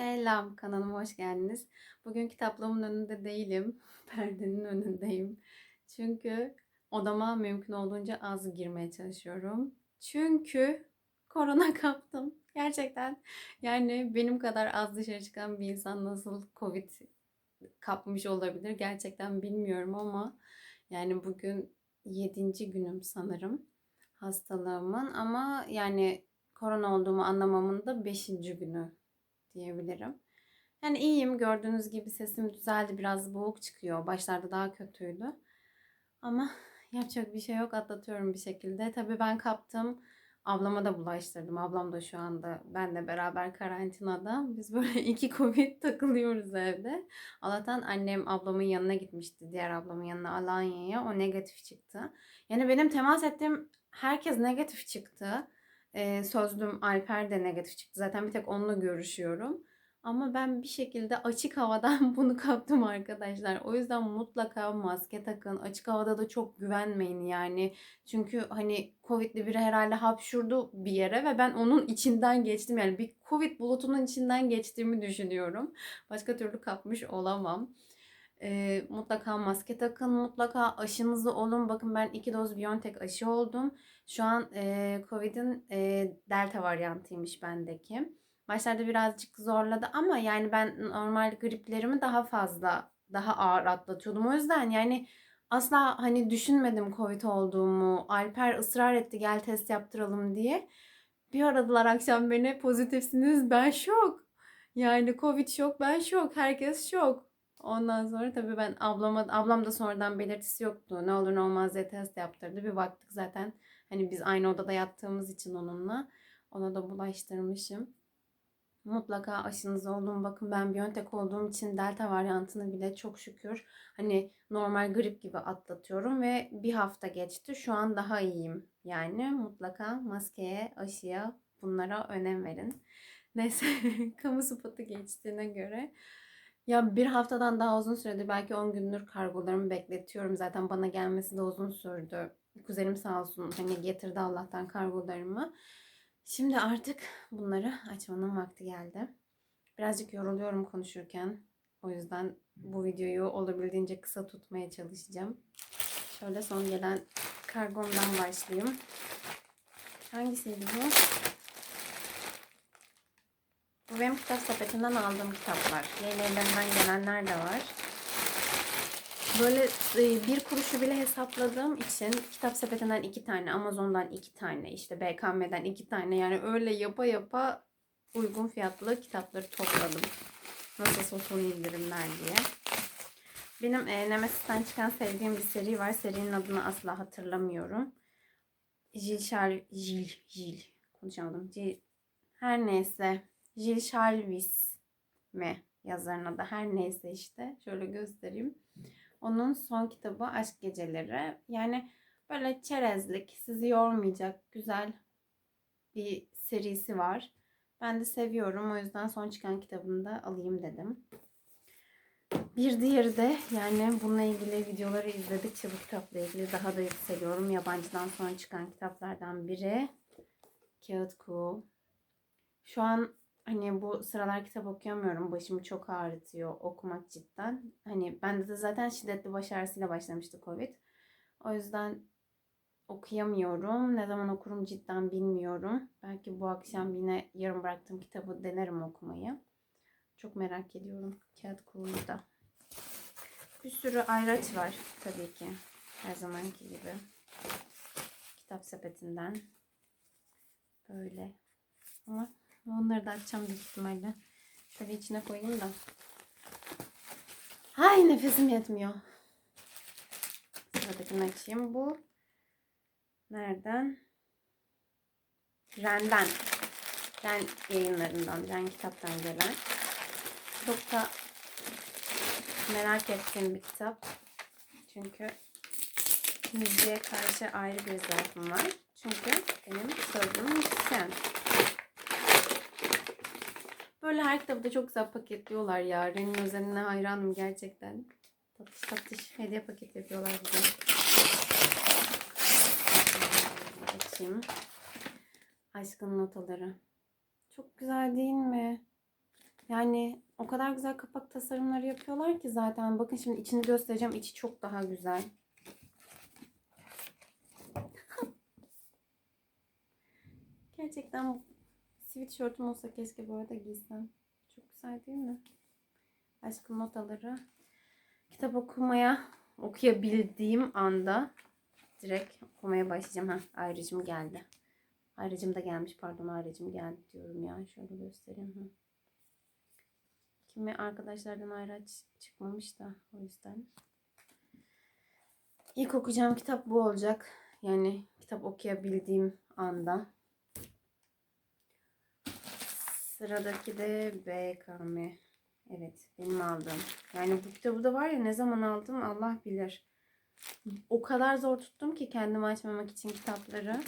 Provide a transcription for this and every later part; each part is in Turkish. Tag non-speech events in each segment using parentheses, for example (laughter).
Selam kanalıma hoş geldiniz. Bugün kitaplığımın önünde değilim. (laughs) Perdenin önündeyim. Çünkü odama mümkün olduğunca az girmeye çalışıyorum. Çünkü korona (laughs) kaptım. Gerçekten yani benim kadar az dışarı çıkan bir insan nasıl Covid kapmış olabilir gerçekten bilmiyorum ama yani bugün 7. günüm sanırım hastalığımın ama yani korona olduğumu anlamamın da 5. günü diyebilirim. Yani iyiyim gördüğünüz gibi sesim düzeldi biraz boğuk çıkıyor. Başlarda daha kötüydü. Ama (laughs) yapacak bir şey yok atlatıyorum bir şekilde. Tabii ben kaptım. Ablama da bulaştırdım. Ablam da şu anda benle beraber karantinada. Biz böyle (laughs) iki Covid takılıyoruz evde. Allah'tan annem ablamın yanına gitmişti. Diğer ablamın yanına Alanya'ya. O negatif çıktı. Yani benim temas ettiğim herkes negatif çıktı. Ee, sözlüm Alper de negatif çıktı. Zaten bir tek onunla görüşüyorum. Ama ben bir şekilde açık havadan (laughs) bunu kaptım arkadaşlar. O yüzden mutlaka maske takın. Açık havada da çok güvenmeyin yani. Çünkü hani Covid'li biri herhalde hapşurdu bir yere ve ben onun içinden geçtim. Yani bir Covid bulutunun içinden geçtiğimi düşünüyorum. Başka türlü kapmış olamam. Ee, mutlaka maske takın, mutlaka aşınızı olun. Bakın ben iki doz Biontech aşı oldum. Şu an e, Covid'in e, delta varyantıymış bendeki. Başlarda birazcık zorladı ama yani ben normal griplerimi daha fazla, daha ağır atlatıyordum. O yüzden yani asla hani düşünmedim Covid olduğumu. Alper ısrar etti gel test yaptıralım diye. Bir aradılar akşam beni pozitifsiniz ben şok. Yani Covid şok ben şok. Herkes şok. Ondan sonra tabii ben ablama, ablam da sonradan belirtisi yoktu. Ne olur ne olmaz diye test yaptırdı. Bir baktık zaten hani biz aynı odada yattığımız için onunla. Ona da bulaştırmışım. Mutlaka aşınız olun. Bakın ben Biontech olduğum için delta varyantını bile çok şükür hani normal grip gibi atlatıyorum ve bir hafta geçti. Şu an daha iyiyim. Yani mutlaka maskeye, aşıya bunlara önem verin. Neyse (laughs) kamu spotu geçtiğine göre ya bir haftadan daha uzun süredir belki 10 gündür kargolarımı bekletiyorum. Zaten bana gelmesi de uzun sürdü. Kuzenim sağ olsun hani getirdi Allah'tan kargolarımı. Şimdi artık bunları açmanın vakti geldi. Birazcık yoruluyorum konuşurken. O yüzden bu videoyu olabildiğince kısa tutmaya çalışacağım. Şöyle son gelen kargomdan başlayayım. Hangisiydi bu? Bu benim kitap sepetinden aldığım kitaplar. Yeni evlerinden gelenler de var. Böyle e, bir kuruşu bile hesapladığım için kitap sepetinden iki tane, Amazon'dan iki tane, işte BKM'den iki tane yani öyle yapa yapa uygun fiyatlı kitapları topladım. Nasıl olsun indirimler diye. Benim e, Nemesis'ten çıkan sevdiğim bir seri var. Serinin adını asla hatırlamıyorum. Jil Şal... Jil... Jil... Konuşamadım. Jil... Her neyse. Jil Şalvis mi yazarın adı? Her neyse işte. Şöyle göstereyim. Onun son kitabı Aşk Geceleri. Yani böyle çerezlik, sizi yormayacak güzel bir serisi var. Ben de seviyorum. O yüzden son çıkan kitabını da alayım dedim. Bir diğeri de yani bununla ilgili videoları izledikçe bu kitapla ilgili daha da yükseliyorum. Yabancıdan sonra çıkan kitaplardan biri. Kağıt Kuğu. Şu an hani bu sıralar kitap okuyamıyorum. Başımı çok ağrıtıyor okumak cidden. Hani bende de zaten şiddetli baş ağrısıyla başlamıştı Covid. O yüzden okuyamıyorum. Ne zaman okurum cidden bilmiyorum. Belki bu akşam yine yarım bıraktığım kitabı denerim okumayı. Çok merak ediyorum kağıt kuluyu da. Bir sürü ayraç var tabii ki. Her zamanki gibi. Kitap sepetinden. Böyle. Ama onları da açacağım büyük ihtimalle. Şöyle içine koyayım da. Ay nefesim yetmiyor. Sıradakini açayım. Bu nereden? Ren'den. Ren yayınlarından, Ren kitaptan gelen. Çok da merak ettiğim bir kitap. Çünkü müziğe karşı ayrı bir zaafım var. Çünkü benim sözüm müzisyen. Böyle her kitabı da çok güzel paketliyorlar ya. Ren'in özenine hayranım gerçekten. Tatlış tatlış hediye paket yapıyorlar bize. Açayım. Aşkın notaları. Çok güzel değil mi? Yani o kadar güzel kapak tasarımları yapıyorlar ki zaten. Bakın şimdi içini göstereceğim. İçi çok daha güzel. (laughs) Gerçekten sweatshirt'üm olsa keşke böyle de giysem. Çok güzel değil mi? Aşkın notaları. Kitap okumaya okuyabildiğim anda direkt okumaya başlayacağım. Ha, ayrıcım geldi. Ayrıcım da gelmiş pardon ayrıcım geldi diyorum ya. Şöyle göstereyim. Hı. Kimi arkadaşlardan ayraç çıkmamış da o yüzden. İlk okuyacağım kitap bu olacak. Yani kitap okuyabildiğim anda. Sıradaki de BKM. Evet benim aldığım. Yani bu kitabı da var ya ne zaman aldım Allah bilir. O kadar zor tuttum ki kendimi açmamak için kitapları.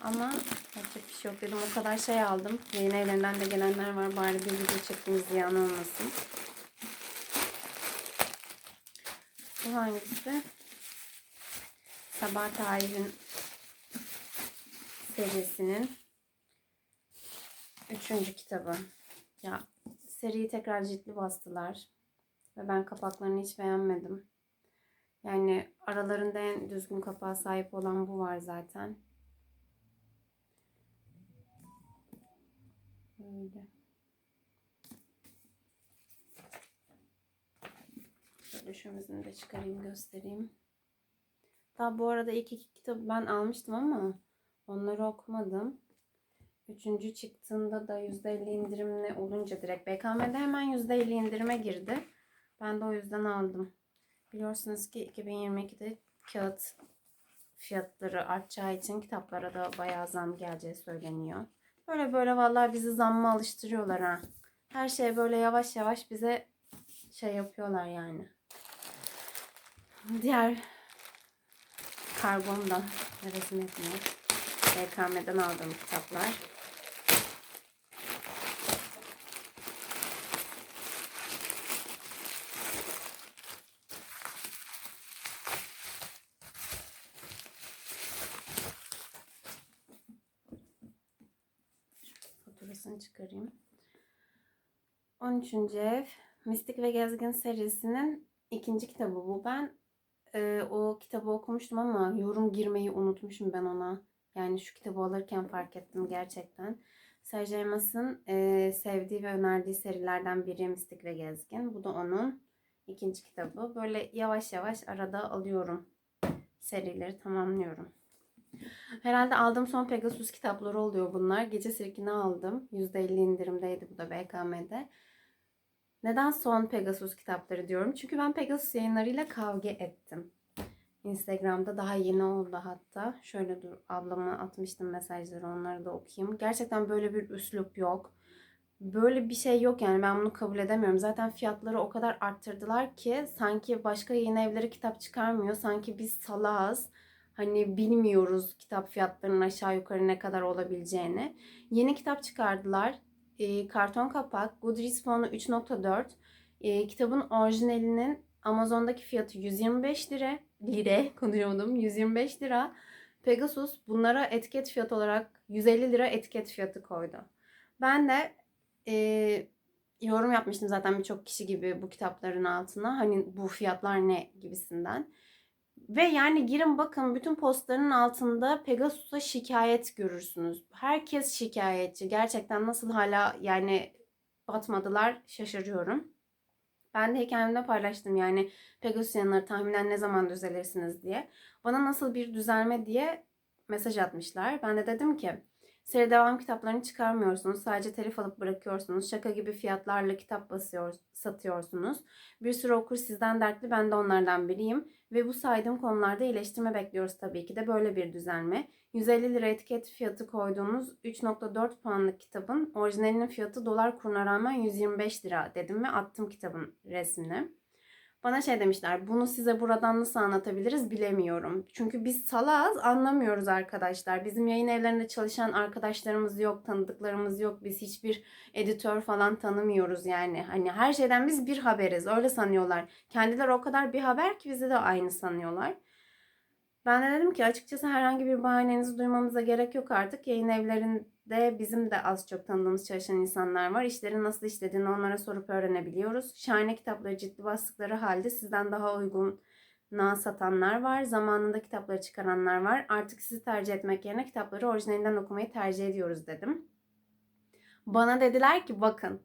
Ama yapacak bir şey yok dedim. O kadar şey aldım. Yeni evlerinden de gelenler var. Bari bir video çektiğimiz ziyan olmasın. Bu hangisi? Sabah Tahir'in serisinin üçüncü kitabı. Ya seriyi tekrar ciltli bastılar. Ve ben kapaklarını hiç beğenmedim. Yani aralarında en düzgün kapağa sahip olan bu var zaten. Böyle. Şömizini de çıkarayım göstereyim. Daha bu arada ilk iki kitabı ben almıştım ama onları okumadım. Üçüncü çıktığında da %50 indirimli olunca direkt BKM'de hemen %50 indirime girdi. Ben de o yüzden aldım. Biliyorsunuz ki 2022'de kağıt fiyatları artacağı için kitaplara da bayağı zam geleceği söyleniyor. Böyle böyle vallahi bizi zamma alıştırıyorlar ha. Her şey böyle yavaş yavaş bize şey yapıyorlar yani. Diğer karbondan resim etmiyor. BKM'den aldığım kitaplar. Faturasını çıkarayım. 13. ev Mistik ve Gezgin serisinin ikinci kitabı bu. Ben e, o kitabı okumuştum ama yorum girmeyi unutmuşum ben ona. Yani şu kitabı alırken fark ettim gerçekten. Mas'ın e, sevdiği ve önerdiği serilerden biri Mistik ve Gezgin. Bu da onun ikinci kitabı. Böyle yavaş yavaş arada alıyorum. Serileri tamamlıyorum. Herhalde aldığım son Pegasus kitapları oluyor bunlar. Gece Sirkini aldım. %50 indirimdeydi bu da BKM'de. Neden son Pegasus kitapları diyorum? Çünkü ben Pegasus yayınlarıyla kavga ettim. Instagram'da daha yeni oldu hatta. Şöyle dur ablama atmıştım mesajları onları da okuyayım. Gerçekten böyle bir üslup yok. Böyle bir şey yok yani ben bunu kabul edemiyorum. Zaten fiyatları o kadar arttırdılar ki sanki başka yayın evleri kitap çıkarmıyor. Sanki biz salağız. Hani bilmiyoruz kitap fiyatlarının aşağı yukarı ne kadar olabileceğini. Yeni kitap çıkardılar. E, karton kapak. Goodreads fonu 3.4. E, kitabın orijinalinin Amazon'daki fiyatı 125 lira. Lire (laughs) konuşamadım. 125 lira. Pegasus bunlara etiket fiyat olarak 150 lira etiket fiyatı koydu. Ben de e, yorum yapmıştım zaten birçok kişi gibi bu kitapların altına. Hani bu fiyatlar ne gibisinden. Ve yani girin bakın bütün postların altında Pegasus'a şikayet görürsünüz. Herkes şikayetçi. Gerçekten nasıl hala yani batmadılar şaşırıyorum. Ben de hikayemde paylaştım yani Pegasus yanları tahminen ne zaman düzelirsiniz diye. Bana nasıl bir düzelme diye mesaj atmışlar. Ben de dedim ki seri devam kitaplarını çıkarmıyorsunuz. Sadece telif alıp bırakıyorsunuz. Şaka gibi fiyatlarla kitap basıyor, satıyorsunuz. Bir sürü okur sizden dertli ben de onlardan biriyim. Ve bu saydığım konularda iyileştirme bekliyoruz tabii ki de böyle bir düzelme. 150 lira etiket fiyatı koyduğumuz 3.4 puanlık kitabın orijinalinin fiyatı dolar kuruna rağmen 125 lira dedim ve attım kitabın resmini. Bana şey demişler bunu size buradan nasıl anlatabiliriz bilemiyorum. Çünkü biz salaz anlamıyoruz arkadaşlar. Bizim yayın evlerinde çalışan arkadaşlarımız yok, tanıdıklarımız yok. Biz hiçbir editör falan tanımıyoruz yani. Hani her şeyden biz bir haberiz öyle sanıyorlar. Kendileri o kadar bir haber ki bizi de aynı sanıyorlar. Ben de dedim ki açıkçası herhangi bir bahanenizi duymamıza gerek yok artık. Yayın evlerinde bizim de az çok tanıdığımız çalışan insanlar var. İşlerin nasıl işlediğini onlara sorup öğrenebiliyoruz. Şahane kitapları ciddi bastıkları halde sizden daha uygun na satanlar var. Zamanında kitapları çıkaranlar var. Artık sizi tercih etmek yerine kitapları orijinalinden okumayı tercih ediyoruz dedim. Bana dediler ki bakın.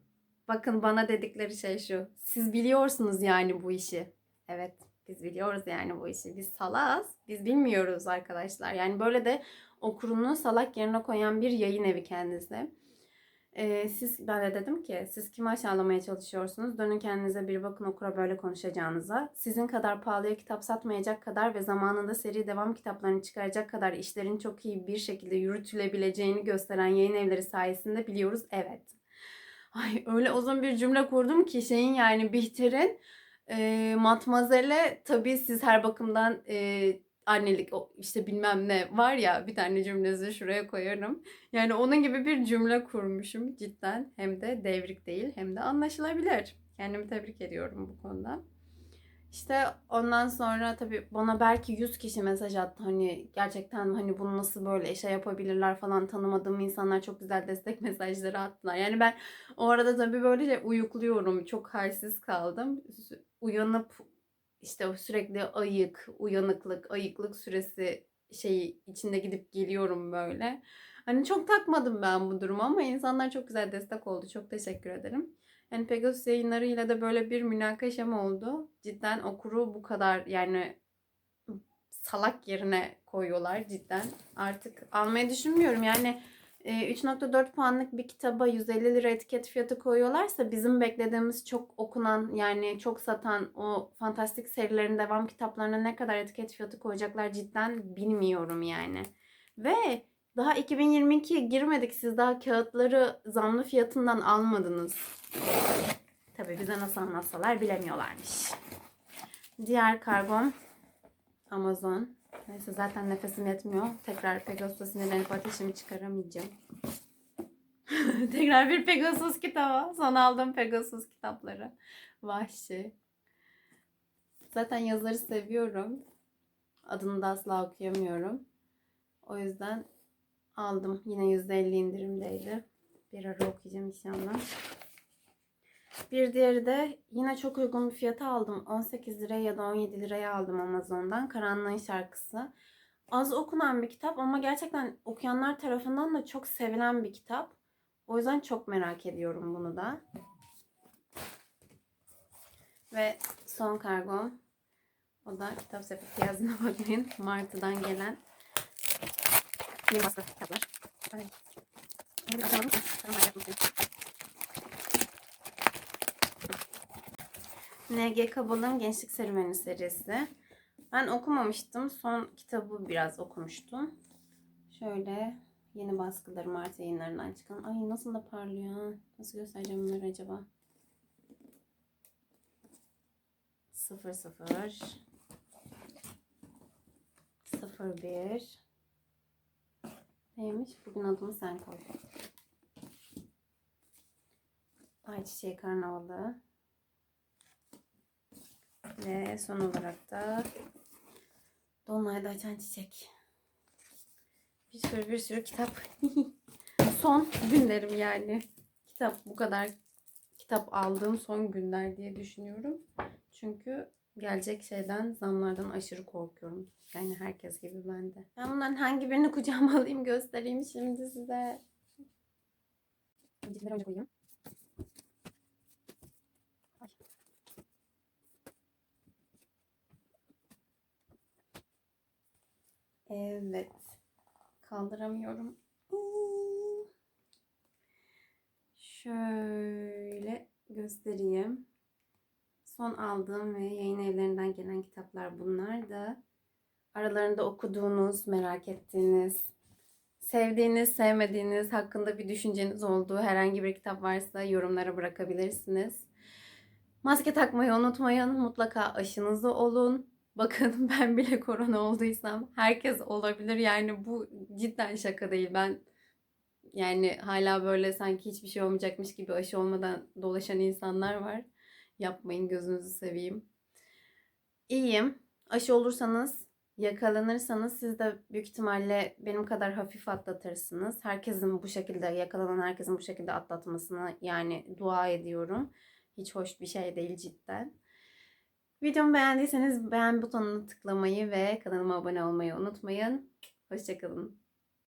Bakın bana dedikleri şey şu. Siz biliyorsunuz yani bu işi. Evet biz biliyoruz yani bu işi. Biz salaz. Biz bilmiyoruz arkadaşlar. Yani böyle de okurunu salak yerine koyan bir yayın evi kendisi. Ee, siz ben de dedim ki siz kimi aşağılamaya çalışıyorsunuz? Dönün kendinize bir bakın okura böyle konuşacağınıza. Sizin kadar pahalıya kitap satmayacak kadar ve zamanında seri devam kitaplarını çıkaracak kadar işlerin çok iyi bir şekilde yürütülebileceğini gösteren yayın evleri sayesinde biliyoruz. Evet. Ay öyle uzun bir cümle kurdum ki şeyin yani Bihter'in e, Matmazel'e tabii siz her bakımdan e, annelik işte bilmem ne var ya bir tane cümlesi şuraya koyarım. Yani onun gibi bir cümle kurmuşum cidden. Hem de devrik değil hem de anlaşılabilir. Kendimi tebrik ediyorum bu konuda. İşte ondan sonra tabii bana belki 100 kişi mesaj attı. Hani gerçekten hani bunu nasıl böyle şey yapabilirler falan tanımadığım insanlar çok güzel destek (laughs) mesajları attılar. Yani ben o arada tabii böyle uyukluyorum. Çok halsiz kaldım. Uyanıp işte sürekli ayık, uyanıklık, ayıklık süresi şeyi içinde gidip geliyorum böyle. Hani çok takmadım ben bu durumu ama insanlar çok güzel destek oldu. Çok teşekkür ederim. Yani Pegasus yayınlarıyla da böyle bir münakaşam oldu. Cidden okuru bu kadar yani salak yerine koyuyorlar cidden. Artık almayı düşünmüyorum. Yani 3.4 puanlık bir kitaba 150 lira etiket fiyatı koyuyorlarsa bizim beklediğimiz çok okunan yani çok satan o fantastik serilerin devam kitaplarına ne kadar etiket fiyatı koyacaklar cidden bilmiyorum yani. Ve daha 2022 girmedik siz daha kağıtları zamlı fiyatından almadınız. Tabii bize nasıl anlatsalar bilemiyorlarmış. Diğer kargom Amazon. Neyse zaten nefesim yetmiyor. Tekrar Pegasus'a sinirlenip ateşimi çıkaramayacağım. (laughs) Tekrar bir Pegasus kitabı. Son aldığım Pegasus kitapları. Vahşi. Zaten yazarı seviyorum. Adını da asla okuyamıyorum. O yüzden aldım. Yine %50 indirimdeydi. Bir ara okuyacağım inşallah. Bir diğeri de yine çok uygun bir fiyata aldım. 18 liraya ya da 17 liraya aldım Amazon'dan. Karanlığın Şarkısı. Az okunan bir kitap ama gerçekten okuyanlar tarafından da çok sevilen bir kitap. O yüzden çok merak ediyorum bunu da. Ve son kargom. O da kitap sepeti yazına (laughs) bakmayın. Martı'dan gelen yeni baskı kitaplar. Ay. Bunu bir açalım. Tamam, yapmışım. NG Kabal'ın Gençlik Serüveni serisi. Ben okumamıştım. Son kitabı biraz okumuştum. Şöyle yeni baskıları Mart yayınlarından çıkan. Ay nasıl da parlıyor. Nasıl göstereceğim bunları acaba? 00 01 Neymiş? Bugün adını sen koy. Ayçiçeği Karnavalı. Ve son olarak da Dolunay'da açan çiçek. Bir sürü bir sürü kitap. (laughs) son günlerim yani. Kitap bu kadar kitap aldığım son günler diye düşünüyorum. Çünkü gelecek şeyden zamlardan aşırı korkuyorum. Yani herkes gibi ben de. Ben bunların hangi birini kucağıma (laughs) alayım göstereyim şimdi size. Öncekileri önce koyayım. Evet. Kaldıramıyorum. Şöyle göstereyim. Son aldığım ve yayın evlerinden gelen kitaplar bunlar da. Aralarında okuduğunuz, merak ettiğiniz, sevdiğiniz, sevmediğiniz, hakkında bir düşünceniz olduğu herhangi bir kitap varsa yorumlara bırakabilirsiniz. Maske takmayı unutmayın. Mutlaka aşınızı olun. (laughs) Bakın ben bile korona olduysam herkes olabilir. Yani bu cidden şaka değil. Ben yani hala böyle sanki hiçbir şey olmayacakmış gibi aşı olmadan dolaşan insanlar var. Yapmayın gözünüzü seveyim. İyiyim. Aşı olursanız Yakalanırsanız siz de büyük ihtimalle benim kadar hafif atlatırsınız. Herkesin bu şekilde yakalanan herkesin bu şekilde atlatmasını yani dua ediyorum. Hiç hoş bir şey değil cidden. Videomu beğendiyseniz beğen butonuna tıklamayı ve kanalıma abone olmayı unutmayın. Hoşçakalın.